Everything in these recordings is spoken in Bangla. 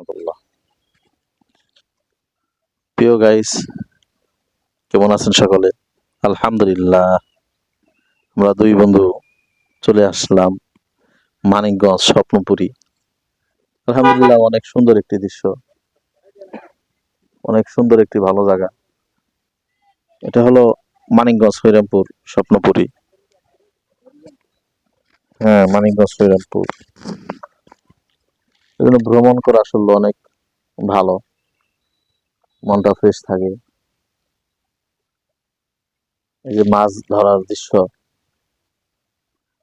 রহমতুল্লাহ প্রিয় গাইস কেমন আছেন সকলে? আলহামদুলিল্লাহ। আমরা দুই বন্ধু চলে আসলাম মানিকগঞ্জ স্বপ্নপুরী। আলহামদুলিল্লাহ, অনেক সুন্দর একটি দৃশ্য। অনেক সুন্দর একটি ভালো জায়গা। এটা হলো মানিকগঞ্জ হৈরামপুর স্বপ্নপুরী। হ্যাঁ মানিকগঞ্জ হৈরামপুর এগুলো ভ্রমণ করা আসলে অনেক ভালো। মনটা ফ্রেশ থাকে। এই যে মাছ ধরার দৃশ্য।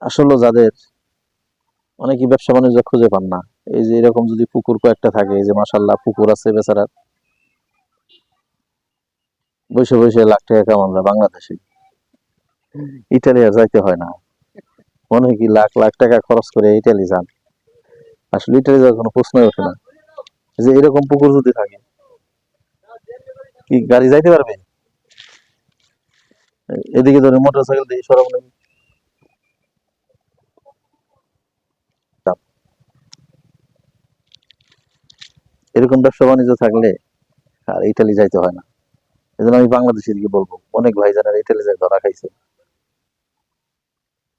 আসলে যাদের অনেকেই ব্যবসা বাণিজ্য খুঁজে পান না। এই যে এরকম যদি পুকুর কয়েকটা থাকে, এই যে মাসাল্লাহ পুকুর আছে বেচারার। বসে বসে লাখ টাকা কামান যায় বাংলাদেশে। ইটালি আর যাইতে হয় না। মনে কি লাখ লাখ টাকা খরচ করে ইটালি যান। আসলে যাওয়ার কোনো প্রশ্নই ওঠে না। যে এরকম পুকুর যদি থাকে, কি গাড়ি যাইতে পারবে? এদিকে ধরে মোটর সাইকেল দিয়ে সরাব নাকি। এরকম ব্যবসা বাণিজ্য থাকলে আর ইটালি যাইতে হয় না। এই জন্য আমি বাংলাদেশের দিকে বলব, অনেক ভাই জানার ইটালি যায় ধরা খাইছে।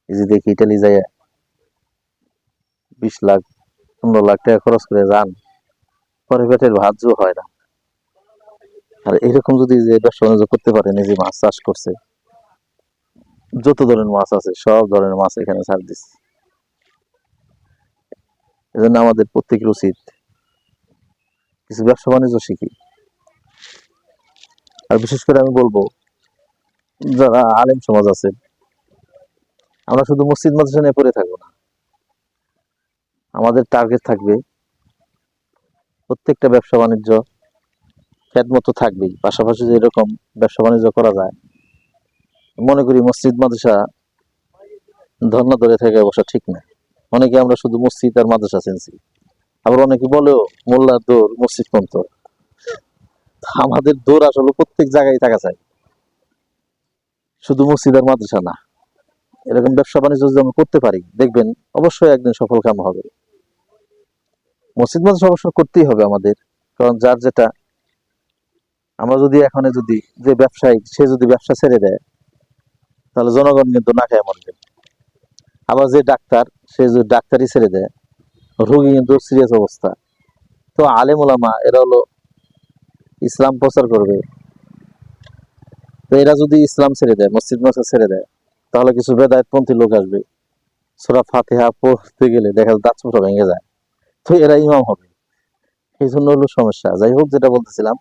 এই যে দেখি ইটালি যায় বিশ লাখ পনেরো লাখ টাকা খরচ করে যান, পরে পেটের ভাজ্য হয় না। আর এরকম যদি যে ব্যবসা বাণিজ্য করতে পারে, নিজে মাছ চাষ করছে, যত ধরনের মাছ আছে, সব ধরনের মাছ এখানে ছাড় দিচ্ছে। এজন্য আমাদের প্রত্যেকের উচিত কিছু ব্যবসা বাণিজ্য শিখি। আর বিশেষ করে আমি বলব, যারা আলেম সমাজ আছে, আমরা শুধু মসজিদ, মাদ্রাসা নিয়ে পড়ে থাকব না। আমাদের টার্গেট থাকবে। প্রত্যেকটা ব্যবসা বাণিজ্য খ্যাতমত থাকবেই। পাশাপাশি যে এরকম ব্যবসা বাণিজ্য করা যায়, মনে করি মসজিদ, মাদ্রাসা ধর্ণা ধরে থেকে বসা ঠিক না। অনেকে আমরা শুধু মসজিদ আর মাদ্রাসা চিনছি। আবার অনেকে বলেও মোল্লার দৌড় মসজিদ পন্ত আমাদের দৌড় আসলে প্রত্যেক জায়গায় থাকা চাই শুধু মসজিদ আর মাদ্রাসা না। এরকম ব্যবসা বাণিজ্য যদি আমরা করতে পারি, দেখবেন অবশ্যই একদিন সফল কাম হবে। মসজিদ মাদ্রাসা অবশ্য করতেই হবে আমাদের, কারণ যার যেটা, আমরা যদি এখন যদি যে ব্যবসায়ী, সে যদি ব্যবসা ছেড়ে দেয়, তাহলে জনগণ কিন্তু না খায় মরবে। আবার যে ডাক্তার, সে যদি ডাক্তারি ছেড়ে দেয়, রোগী কিন্তু সিরিয়াস অবস্থা। তো আলেম ওলামা এরা হলো ইসলাম প্রচার করবে। তো এরা যদি ইসলাম ছেড়ে দেয় মসজিদ মসজিদ ছেড়ে দেয় তাহলে কিছু বেদায়তপন্থী লোক আসবে। সোরা ফাতেহা পড়তে গেলে দেখা যায় দাঁত মুঠো ভেঙে যায়। তো এরা ইমাম হবে। এই জন্য হলো সমস্যা। যাই হোক, যেটা বলতেছিলাম,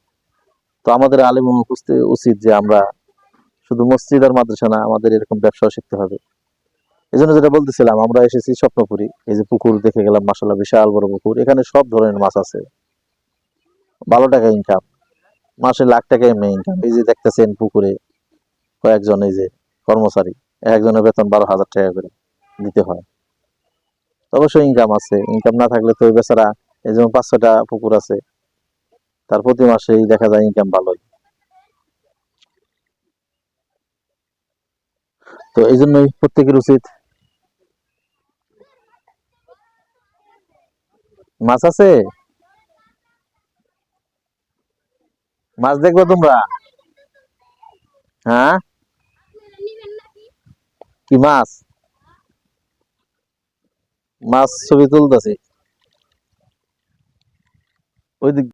তো আমাদের আলেম বুঝতে উচিত যে আমরা শুধু মসজিদ আর মাদ্রাসা না, আমাদের এরকম ব্যবসাও শিখতে হবে। এই জন্য যেটা বলতেছিলাম, আমরা এসেছি স্বপ্নপুরি। এই যে পুকুর দেখে গেলাম মাসাল্লাহ বিশাল বড় পুকুর। এখানে সব ধরনের মাছ আছে। ভালো টাকা ইনকাম মাসে লাখ টাকা এমনি ইনকাম এই যে দেখতেছেন পুকুরে কয়েকজন, এই যে কর্মচারী। একজনের বেতন বারো হাজার টাকা করে দিতে হয়। অবশ্যই ইনকাম আছে। ইনকাম না থাকলে তো ওই বেচারা, এই যেমন পাঁচ ছটা পুকুর আছে, তার প্রতি মাসেই দেখা যায় ইনকাম ভালোই। তো এই জন্যই প্রত্যেকের উচিত মাছ আছে? মাছ দেখবে তোমরা? হ্যাঁ? কি মাছ? মাছ ছবি তুলতেছি। ওই